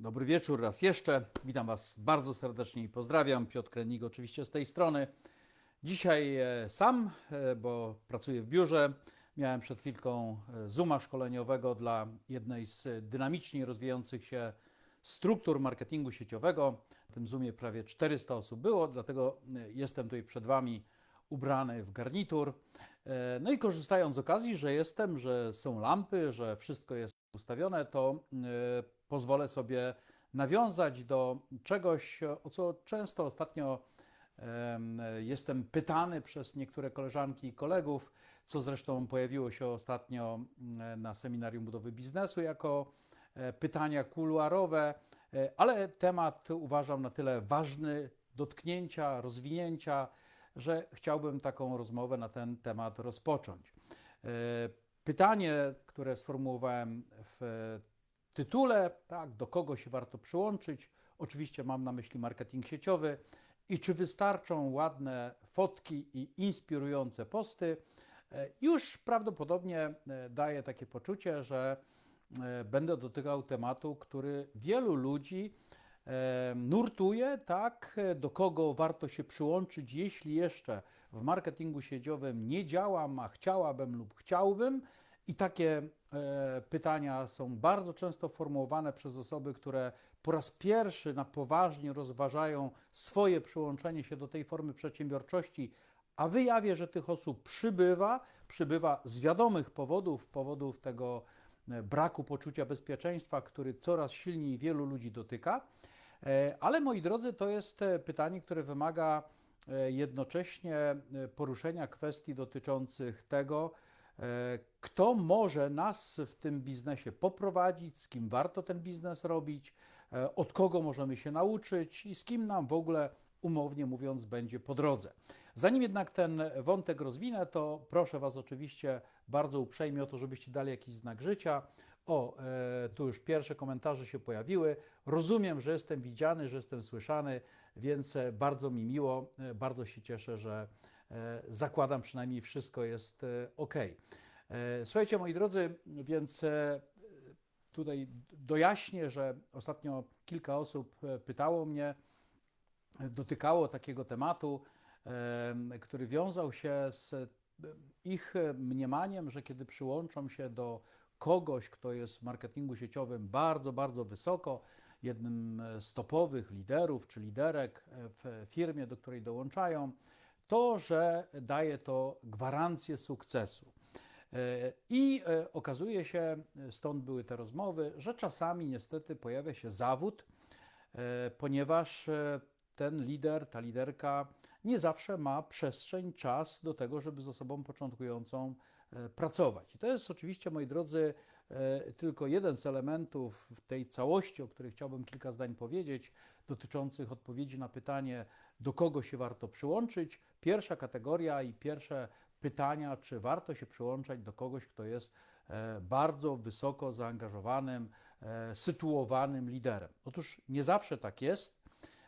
Dobry wieczór raz jeszcze. Witam Was bardzo serdecznie i pozdrawiam. Piotr Krenik oczywiście z tej strony. Dzisiaj e, sam, e, bo pracuję w biurze. Miałem przed chwilką e, Zooma szkoleniowego dla jednej z dynamicznie rozwijających się struktur marketingu sieciowego. W tym Zoomie prawie 400 osób było, dlatego jestem tutaj przed Wami ubrany w garnitur. No i korzystając z okazji, że jestem, że są lampy, że wszystko jest ustawione, to pozwolę sobie nawiązać do czegoś, o co często ostatnio em, jestem pytany przez niektóre koleżanki i kolegów, co zresztą pojawiło się ostatnio mm, na seminarium budowy biznesu jako e, pytania kuluarowe, e, ale temat uważam na tyle ważny, dotknięcia, rozwinięcia, że chciałbym taką rozmowę na ten temat rozpocząć. E, Pytanie, które sformułowałem w tytule, tak, do kogo się warto przyłączyć, oczywiście mam na myśli marketing sieciowy. I czy wystarczą ładne fotki i inspirujące posty, e, już prawdopodobnie e, daje takie poczucie, że e, będę dotykał tematu, który wielu ludzi nurtuje, tak, do kogo warto się przyłączyć, jeśli jeszcze w marketingu sieciowym nie działam, a chciałabym lub chciałbym. I takie pytania są bardzo często formułowane przez osoby, które po raz pierwszy na poważnie rozważają swoje przyłączenie się do tej formy przedsiębiorczości, a wyjawię, że tych osób przybywa, przybywa z wiadomych powodów, powodów tego e, braku poczucia bezpieczeństwa, który coraz silniej wielu ludzi dotyka. E, Ale moi drodzy, to jest e, pytanie, które wymaga e, jednocześnie e, poruszenia kwestii dotyczących tego, e, kto może nas w tym biznesie poprowadzić, z kim warto ten biznes robić, e, od kogo możemy się nauczyć i z kim nam w ogóle, umownie mówiąc, będzie po drodze. Zanim jednak ten wątek rozwinę, to proszę Was oczywiście bardzo uprzejmie o to, żebyście dali jakiś znak życia. O, e, tu już pierwsze komentarze się pojawiły. Rozumiem, że jestem widziany, że jestem słyszany, więc e, bardzo mi miło, e, bardzo się cieszę, że e, zakładam przynajmniej wszystko jest ok. Słuchajcie, moi drodzy, więc e, tutaj dojaśnię, że ostatnio kilka osób e, pytało mnie, e, dotykało takiego tematu, em, który wiązał się z e, ich e, mniemaniem, że kiedy przyłączą się do kogoś, kto jest w marketingu sieciowym bardzo, bardzo wysoko, jednym e, z topowych liderów czy liderek e, w firmie, do której dołączają, to, że daje to gwarancję sukcesu. E, I e, okazuje się, stąd były te rozmowy, że czasami niestety pojawia się zawód, e, ponieważ ten lider, ta liderka nie zawsze ma przestrzeń, czas do tego, żeby z osobą początkującą pracować. I to jest oczywiście, moi drodzy, e, tylko jeden z elementów w tej całości, o której chciałbym kilka zdań powiedzieć, dotyczących odpowiedzi na pytanie, do kogo się warto przyłączyć. Pierwsza kategoria i pierwsze pytania, czy warto się przyłączać do kogoś, kto jest e, bardzo wysoko zaangażowanym, e, sytuowanym liderem. Otóż nie zawsze tak jest,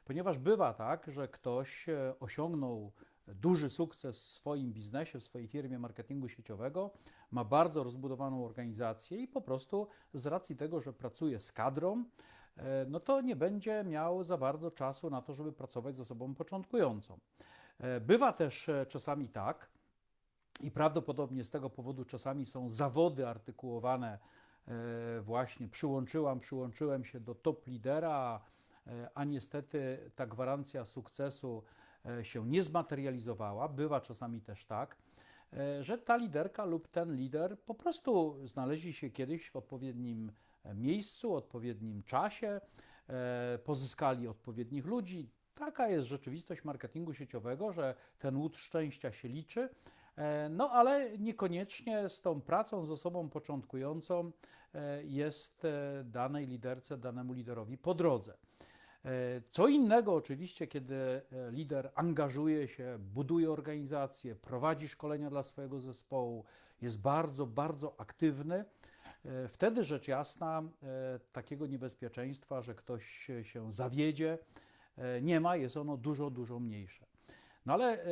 ponieważ bywa tak, że ktoś e, osiągnął duży sukces w swoim biznesie, w swojej firmie marketingu sieciowego, ma bardzo rozbudowaną organizację i po prostu z racji tego, że pracuje z kadrą, e, no to nie będzie miał za bardzo czasu na to, żeby pracować z osobą początkującą. E, Bywa też e, czasami tak, i prawdopodobnie z tego powodu czasami są zawody artykułowane, właśnie przyłączyłam, przyłączyłem się do top lidera, a, niestety ta gwarancja sukcesu się nie zmaterializowała. Bywa czasami też tak, e, że ta liderka lub ten lider po prostu znaleźli się kiedyś w odpowiednim e, miejscu, odpowiednim czasie, e, pozyskali odpowiednich ludzi. Taka jest rzeczywistość marketingu sieciowego, że ten łód szczęścia się liczy. E, No, ale niekoniecznie z tą pracą z osobą początkującą e, jest e, danej liderce, danemu liderowi po drodze. E, Co innego oczywiście, kiedy e, lider angażuje się, buduje organizację, prowadzi szkolenia dla swojego zespołu, jest bardzo, bardzo aktywny. E, Wtedy rzecz jasna takiego niebezpieczeństwa, że ktoś się zawiedzie, nie ma, jest ono dużo, dużo mniejsze. No ale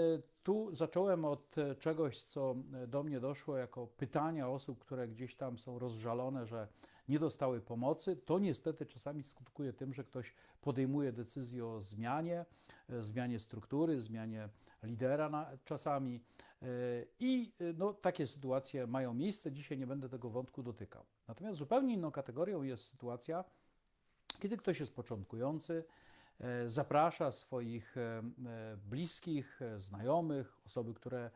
tu zacząłem od czegoś, co do mnie doszło jako pytania osób, które gdzieś tam są rozżalone, że nie dostały pomocy. To niestety czasami skutkuje tym, że ktoś podejmuje decyzję o zmianie, e, zmianie struktury, zmianie lidera na, czasami. E, I e, no, takie sytuacje mają miejsce. Dzisiaj nie będę tego wątku dotykał. Natomiast zupełnie inną kategorią jest sytuacja, kiedy ktoś jest początkujący, zaprasza swoich bliskich, znajomych, osoby, które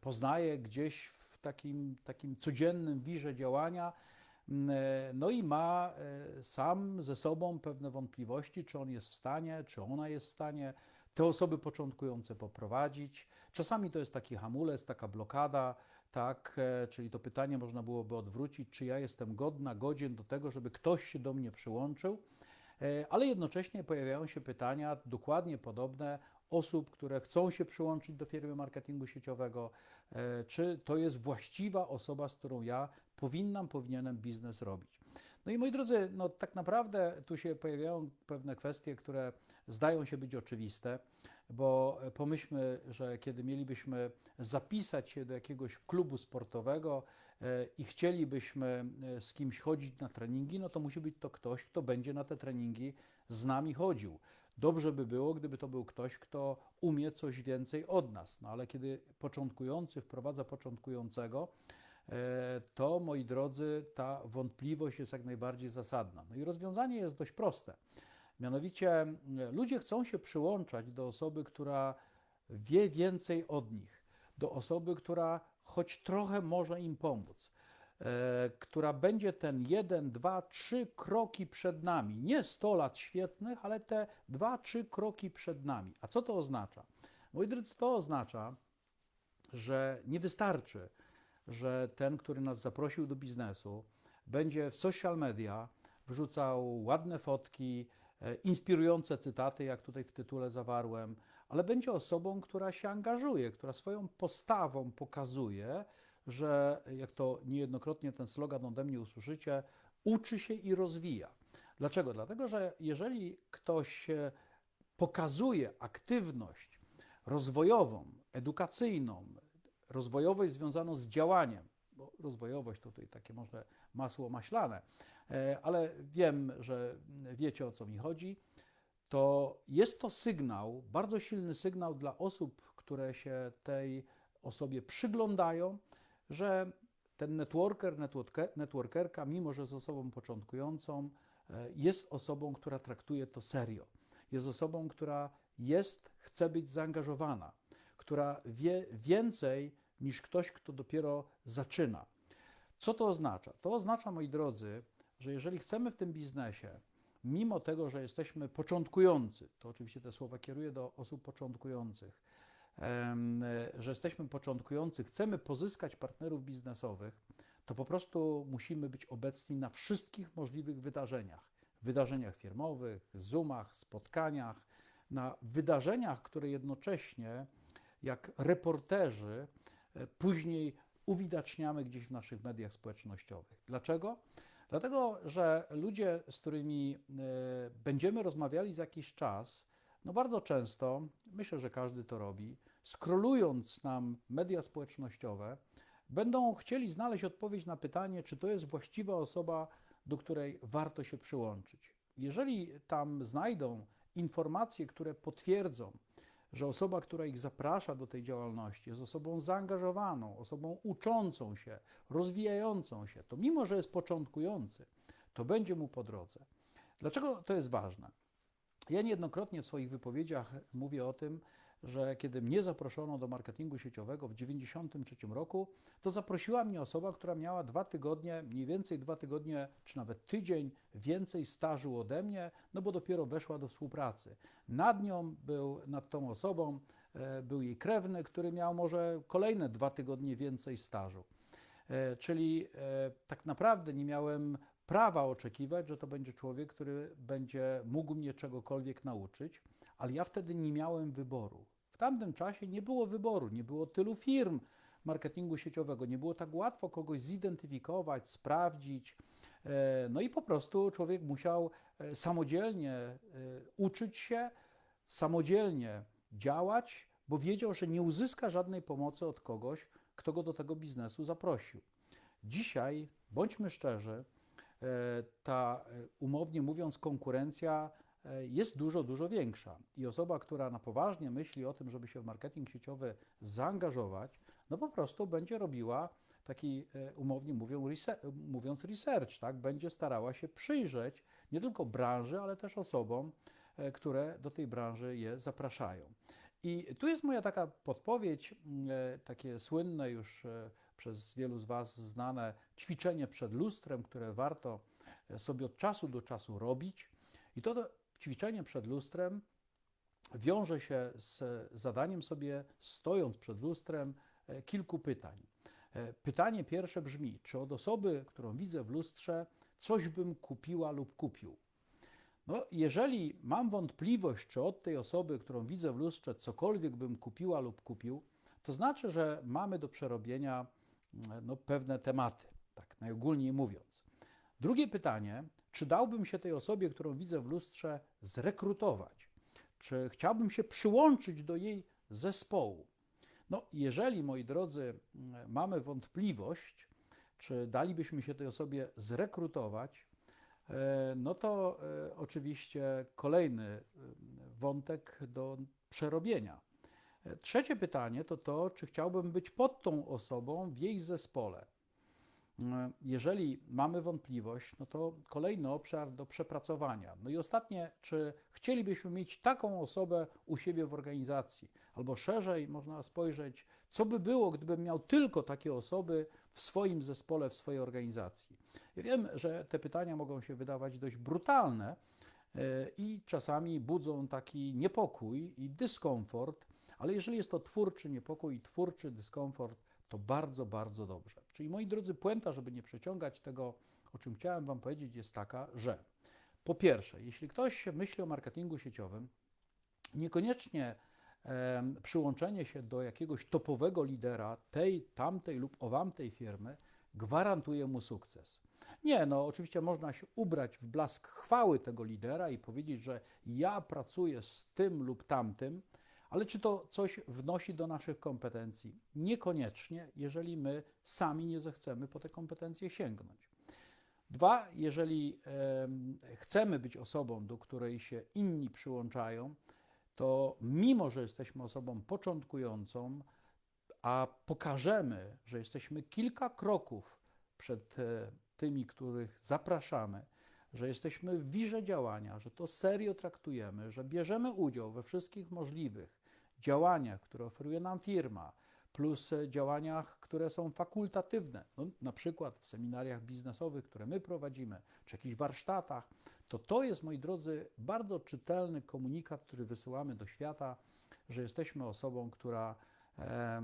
poznaje gdzieś w takim, takim codziennym wirze działania, no i ma e, sam ze sobą pewne wątpliwości, czy on jest w stanie, czy ona jest w stanie te osoby początkujące poprowadzić. Czasami to jest taki hamulec, taka blokada, tak, e, czyli to pytanie można byłoby odwrócić, czy ja jestem godna, godzien do tego, żeby ktoś się do mnie przyłączył, E, ale jednocześnie pojawiają się pytania dokładnie podobne osób, które chcą się przyłączyć do firmy marketingu sieciowego, e, czy to jest właściwa osoba, z którą ja powinnam, powinienem biznes robić. No i moi drodzy, no tak naprawdę tu się pojawiają pewne kwestie, które zdają się być oczywiste, bo pomyślmy, że kiedy mielibyśmy zapisać się do jakiegoś klubu sportowego e, i chcielibyśmy e, z kimś chodzić na treningi, no to musi być to ktoś, kto będzie na te treningi z nami chodził. Dobrze by było, gdyby to był ktoś, kto umie coś więcej od nas, no ale kiedy początkujący wprowadza początkującego, to moi drodzy, ta wątpliwość jest jak najbardziej zasadna. No i rozwiązanie jest dość proste. Mianowicie ludzie chcą się przyłączać do osoby, która wie więcej od nich, do osoby, która choć trochę może im pomóc, e, która będzie ten jeden, dwa, trzy kroki przed nami. Nie 100 lat świetnych, ale te dwa, trzy kroki przed nami. A co to oznacza? Moi drodzy, to oznacza, że nie wystarczy, że ten, który nas zaprosił do biznesu, będzie w social media wrzucał ładne fotki, e, inspirujące cytaty, jak tutaj w tytule zawarłem, ale będzie osobą, która się angażuje, która swoją postawą pokazuje, że, jak to niejednokrotnie ten slogan ode mnie usłyszycie, uczy się i rozwija. Dlaczego? Dlatego, że jeżeli ktoś e, pokazuje aktywność rozwojową, edukacyjną, rozwojowość związaną z działaniem, bo rozwojowość tutaj takie może masło maślane, e, ale wiem, że wiecie o co mi chodzi, to jest to sygnał, bardzo silny sygnał dla osób, które się tej osobie przyglądają, że ten networker, networker networkerka, mimo że jest osobą początkującą, e, jest osobą, która traktuje to serio. Jest osobą, która jest, chce być zaangażowana, która wie więcej niż ktoś, kto dopiero zaczyna. Co to oznacza? To oznacza, moi drodzy, że jeżeli chcemy w tym biznesie, mimo tego, że jesteśmy początkujący, to oczywiście te słowa kieruję do osób początkujących, że jesteśmy początkujący, chcemy pozyskać partnerów biznesowych, to po prostu musimy być obecni na wszystkich możliwych wydarzeniach. Wydarzeniach firmowych, Zoomach, spotkaniach, na wydarzeniach, które jednocześnie, jak reporterzy, później uwidaczniamy gdzieś w naszych mediach społecznościowych. Dlaczego? Dlatego, że ludzie, z którymi e, będziemy rozmawiali za jakiś czas, no bardzo często, myślę, że każdy to robi, skrolując nam media społecznościowe, będą chcieli znaleźć odpowiedź na pytanie, czy to jest właściwa osoba, do której warto się przyłączyć. Jeżeli tam znajdą informacje, które potwierdzą, że osoba, która ich zaprasza do tej działalności, jest osobą zaangażowaną, osobą uczącą się, rozwijającą się, to mimo, że jest początkujący, to będzie mu po drodze. Dlaczego to jest ważne? Ja niejednokrotnie w swoich wypowiedziach mówię o tym, że kiedy mnie zaproszono do marketingu sieciowego w 1993 roku, to zaprosiła mnie osoba, która miała dwa tygodnie, mniej więcej dwa tygodnie, czy nawet tydzień więcej stażu ode mnie, no bo dopiero weszła do współpracy. Nad nią był, nad tą osobą, e, był jej krewny, który miał może kolejne dwa tygodnie więcej stażu. E, Czyli e, tak naprawdę nie miałem prawa oczekiwać, że to będzie człowiek, który będzie mógł mnie czegokolwiek nauczyć, ale ja wtedy nie miałem wyboru. W tamtym czasie nie było wyboru, nie było tylu firm marketingu sieciowego, nie było tak łatwo kogoś zidentyfikować, sprawdzić. E, No i po prostu człowiek musiał e, samodzielnie e, uczyć się, samodzielnie działać, bo wiedział, że nie uzyska żadnej pomocy od kogoś, kto go do tego biznesu zaprosił. Dzisiaj, bądźmy szczerzy, ta umownie mówiąc konkurencja jest dużo, dużo większa. I osoba, która na poważnie myśli o tym, żeby się w marketing sieciowy zaangażować, no po prostu będzie robiła taki e, umownie mówią, mówiąc research, tak? będzie starała się przyjrzeć nie tylko branży, ale też osobom, które do tej branży je zapraszają. I tu jest moja taka podpowiedź, takie słynne już przez wielu z Was znane ćwiczenie przed lustrem, które warto e, sobie od czasu do czasu robić. I to ćwiczenie przed lustrem wiąże się z zadaniem sobie, stojąc przed lustrem, e, kilku pytań. E, pytanie pierwsze brzmi: czy od osoby, którą widzę w lustrze, coś bym kupiła lub kupił? No, jeżeli mam wątpliwość, czy od tej osoby, którą widzę w lustrze, cokolwiek bym kupiła lub kupił, to znaczy, że mamy do przerobienia no, pewne tematy, tak najogólniej mówiąc. Drugie pytanie, czy dałbym się tej osobie, którą widzę w lustrze, zrekrutować? Czy chciałbym się przyłączyć do jej zespołu? No, jeżeli, moi drodzy, mamy wątpliwość, czy dalibyśmy się tej osobie zrekrutować, e, no to e, oczywiście kolejny e, wątek do przerobienia. Trzecie pytanie to to, czy chciałbym być pod tą osobą w jej zespole. Jeżeli mamy wątpliwość, no to kolejny obszar do przepracowania. No i ostatnie, czy chcielibyśmy mieć taką osobę u siebie w organizacji? Albo szerzej można spojrzeć, co by było, gdybym miał tylko takie osoby w swoim zespole, w swojej organizacji. Ja wiem, że te pytania mogą się wydawać dość brutalne e, i czasami budzą taki niepokój i dyskomfort, ale jeżeli jest to twórczy niepokój i twórczy dyskomfort, to bardzo, bardzo dobrze. Czyli moi drodzy, puenta, żeby nie przeciągać tego, o czym chciałem Wam powiedzieć, jest taka, że po pierwsze, jeśli ktoś myśli o marketingu sieciowym, niekoniecznie przyłączenie się do jakiegoś topowego lidera tej, tamtej lub owamtej firmy gwarantuje mu sukces. Nie, no oczywiście można się ubrać w blask chwały tego lidera i powiedzieć, że ja pracuję z tym lub tamtym, ale czy to coś wnosi do naszych kompetencji? Niekoniecznie, jeżeli my sami nie zechcemy po te kompetencje sięgnąć. Dwa, jeżeli e, chcemy być osobą, do której się inni przyłączają, to mimo, że jesteśmy osobą początkującą, a pokażemy, że jesteśmy kilka kroków przed e, tymi, których zapraszamy, że jesteśmy w wirze działania, że to serio traktujemy, że bierzemy udział we wszystkich możliwych działaniach, które oferuje nam firma, plus działaniach, które są fakultatywne, no, na przykład w seminariach biznesowych, które my prowadzimy, czy jakichś warsztatach, to to jest, moi drodzy, bardzo czytelny komunikat, który wysyłamy do świata, że jesteśmy osobą, która e,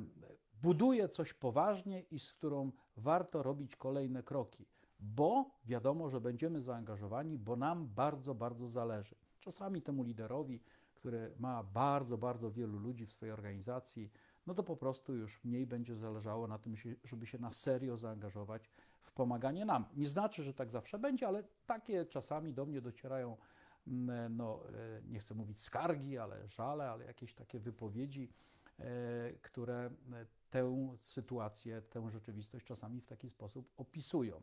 buduje coś poważnie i z którą warto robić kolejne kroki, bo wiadomo, że będziemy zaangażowani, bo nam bardzo, bardzo zależy. Czasami temu liderowi który ma bardzo, bardzo wielu ludzi w swojej organizacji, no to po prostu już mniej będzie zależało na tym, żeby się na serio zaangażować w pomaganie nam. Nie znaczy, że tak zawsze będzie, ale takie czasami do mnie docierają, mm, no, e, nie chcę mówić skargi, ale żale, ale jakieś takie wypowiedzi, e, które e, tę sytuację, tę rzeczywistość czasami w taki sposób opisują.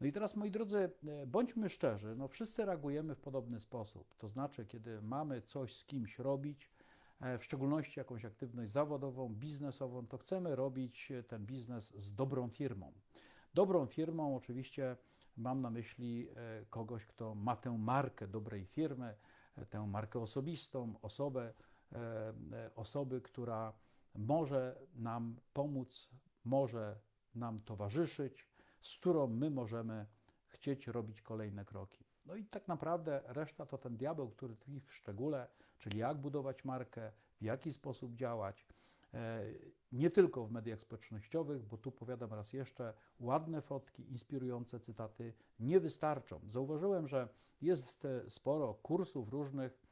No i teraz, moi drodzy, e, bądźmy szczerzy, no wszyscy reagujemy w podobny sposób. To znaczy, kiedy mamy coś z kimś robić, e, w szczególności jakąś aktywność zawodową, biznesową, to chcemy robić e, ten biznes z dobrą firmą. Dobrą firmą oczywiście mam na myśli kogoś, kto ma tę markę dobrej firmy, tę markę osobistą, osobę, osoby, która może nam pomóc, może nam towarzyszyć, z którą my możemy chcieć robić kolejne kroki. No i tak naprawdę reszta to ten diabeł, który tkwi w szczególe, czyli jak budować markę, w jaki sposób działać. E, nie tylko w mediach społecznościowych, bo tu powiadam raz jeszcze, ładne fotki, inspirujące cytaty nie wystarczą. Zauważyłem, że jest sporo kursów różnych,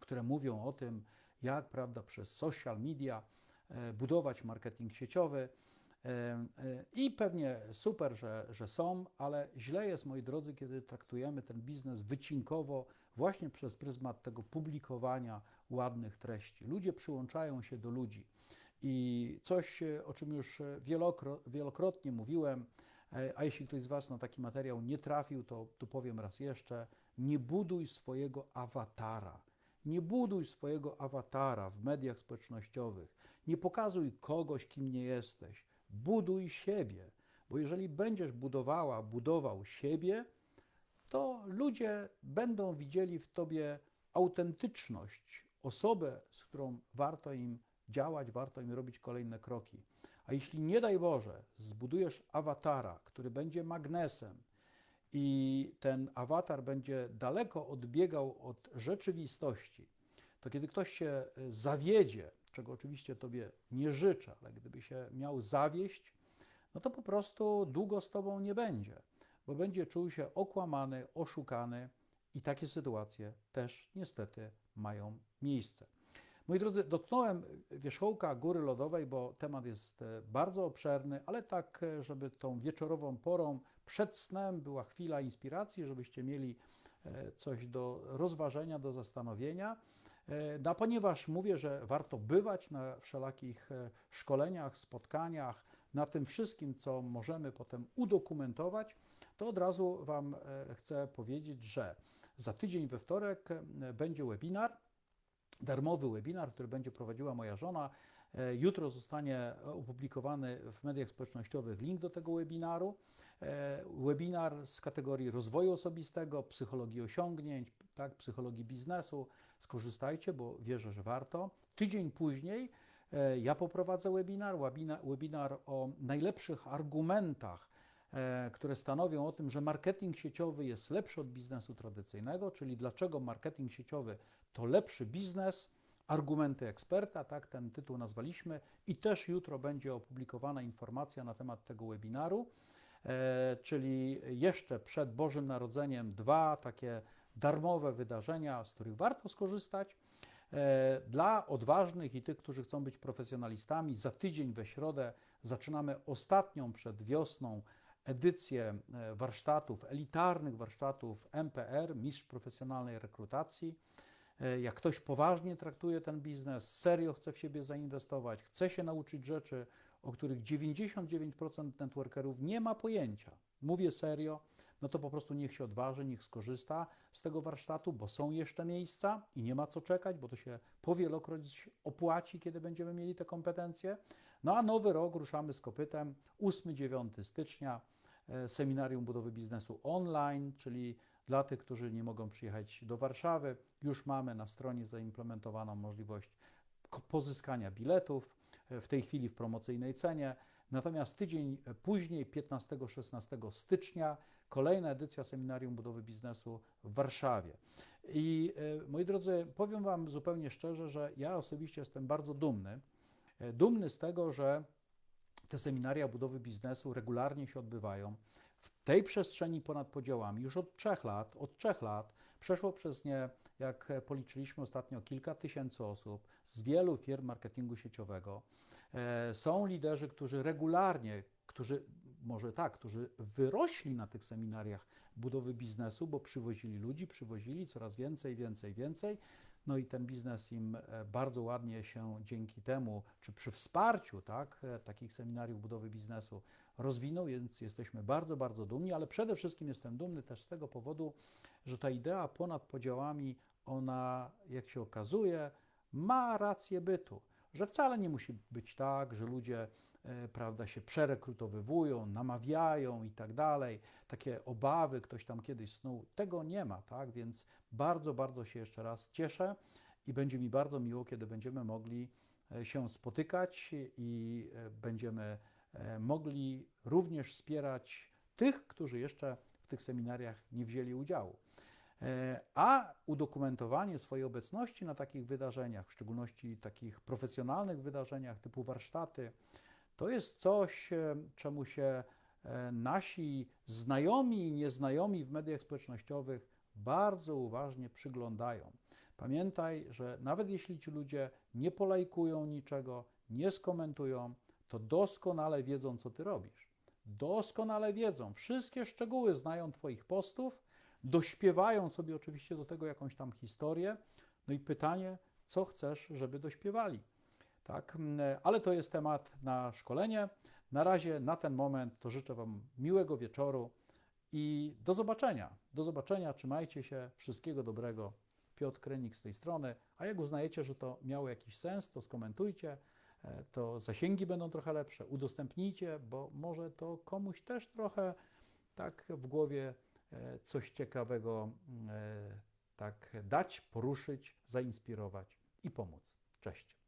które mówią o tym, jak prawda, przez social media e, budować marketing sieciowy. I pewnie super, że, że są, ale źle jest, moi drodzy, kiedy traktujemy ten biznes wycinkowo właśnie przez pryzmat tego publikowania ładnych treści. Ludzie przyłączają się do ludzi. I coś, o czym już wielokrotnie mówiłem, E, A jeśli ktoś z Was na taki materiał nie trafił, to tu powiem raz jeszcze: nie buduj swojego awatara. Nie buduj swojego awatara w mediach społecznościowych. Nie pokazuj kogoś, kim nie jesteś. Buduj siebie, bo jeżeli będziesz budowała, budował siebie, to ludzie będą widzieli w tobie autentyczność, osobę, z którą warto im działać, warto im robić kolejne kroki. A jeśli nie daj Boże, zbudujesz awatara, który będzie magnesem i ten awatar będzie daleko odbiegał od rzeczywistości, to kiedy ktoś się y, zawiedzie, czego oczywiście tobie nie życzę, ale gdyby się miał zawieść, no to po prostu długo z tobą nie będzie, bo będzie czuł się okłamany, oszukany i takie sytuacje też niestety mają miejsce. Moi drodzy, dotknąłem wierzchołka góry lodowej, bo temat jest e, bardzo obszerny, ale tak, e, żeby tą wieczorową porą przed snem była chwila inspiracji, żebyście mieli e, coś do rozważenia, do zastanowienia. E, No, ponieważ mówię, że warto bywać na wszelakich e, szkoleniach, spotkaniach, na tym wszystkim, co możemy potem udokumentować, to od razu Wam e, chcę powiedzieć, że za tydzień we wtorek będzie webinar, darmowy webinar, który będzie prowadziła moja żona. Jutro zostanie opublikowany w mediach społecznościowych link do tego webinaru. E, Webinar z kategorii rozwoju osobistego, psychologii osiągnięć, tak, psychologii biznesu. Skorzystajcie, bo wierzę, że warto. Tydzień później e, ja poprowadzę webinar, webinar, o najlepszych argumentach, e, które stanowią o tym, że marketing sieciowy jest lepszy od biznesu tradycyjnego, czyli dlaczego marketing sieciowy to lepszy biznes. Argumenty eksperta, tak ten tytuł nazwaliśmy, i też jutro będzie opublikowana informacja na temat tego webinaru, czyli jeszcze przed Bożym Narodzeniem dwa takie darmowe wydarzenia, z których warto skorzystać. E, Dla odważnych i tych, którzy chcą być profesjonalistami, za tydzień we środę zaczynamy ostatnią przed wiosną edycję e, warsztatów, elitarnych warsztatów MPR, Mistrz Profesjonalnej Rekrutacji. E, Jak ktoś poważnie traktuje ten biznes, serio chce w siebie zainwestować, chce się nauczyć rzeczy, o których 99% networkerów nie ma pojęcia, mówię serio, no to po prostu niech się odważy, niech skorzysta z tego warsztatu, bo są jeszcze miejsca i nie ma co czekać, bo to się powielokroć opłaci, kiedy będziemy mieli te kompetencje. No a nowy rok ruszamy z kopytem 8-9 stycznia, e, seminarium budowy biznesu online, czyli dla tych, którzy nie mogą przyjechać do Warszawy, już mamy na stronie zaimplementowaną możliwość pozyskania biletów, w tej chwili w promocyjnej cenie. Natomiast tydzień później, 15-16 stycznia, kolejna edycja Seminarium Budowy Biznesu w Warszawie. I e, moi drodzy, powiem Wam zupełnie szczerze, że ja osobiście jestem bardzo dumny. E, Dumny z tego, że te seminaria budowy biznesu regularnie się odbywają. W tej przestrzeni ponad podziałami już od trzech lat, od trzech lat przeszło przez nie, jak e, policzyliśmy ostatnio, kilka tysięcy osób z wielu firm marketingu sieciowego. E, Są liderzy, którzy regularnie, którzy może tak, którzy wyrośli na tych seminariach budowy biznesu, bo przywozili ludzi, przywozili coraz więcej, więcej, więcej. No i ten biznes im e, bardzo ładnie się dzięki temu, czy przy wsparciu tak, takich seminariów budowy biznesu rozwinął, więc jesteśmy bardzo, bardzo dumni, ale przede wszystkim jestem dumny też z tego powodu, że ta idea ponad podziałami, ona, jak się okazuje, ma rację bytu. Że wcale nie musi być tak, że ludzie e, prawda, się przerekrutowywują, namawiają i tak dalej. Takie obawy, ktoś tam kiedyś snuł, tego nie ma, tak? Więc bardzo, bardzo się jeszcze raz cieszę i będzie mi bardzo miło, kiedy będziemy mogli e, się spotykać i e, będziemy mogli również wspierać tych, którzy jeszcze w tych seminariach nie wzięli udziału. E, A udokumentowanie swojej obecności na takich wydarzeniach, w szczególności takich profesjonalnych wydarzeniach typu warsztaty, to jest coś, e, czemu się e, nasi znajomi i nieznajomi w mediach społecznościowych bardzo uważnie przyglądają. Pamiętaj, że nawet jeśli ci ludzie nie polajkują niczego, nie skomentują, to doskonale wiedzą, co ty robisz. Doskonale wiedzą, wszystkie szczegóły znają Twoich postów, dośpiewają sobie oczywiście do tego jakąś tam historię. No i pytanie, co chcesz, żeby dośpiewali? Tak, mm, ale to jest temat na szkolenie. Na razie, na ten moment, to życzę Wam miłego wieczoru i do zobaczenia. Do zobaczenia, trzymajcie się, wszystkiego dobrego. Piotr Krenik z tej strony. A jak uznajecie, że to miało jakiś sens, to skomentujcie. E, To zasięgi będą trochę lepsze. Udostępnijcie, bo może to komuś też trochę tak w głowie coś ciekawego e, tak dać, poruszyć, zainspirować i pomóc. Cześć.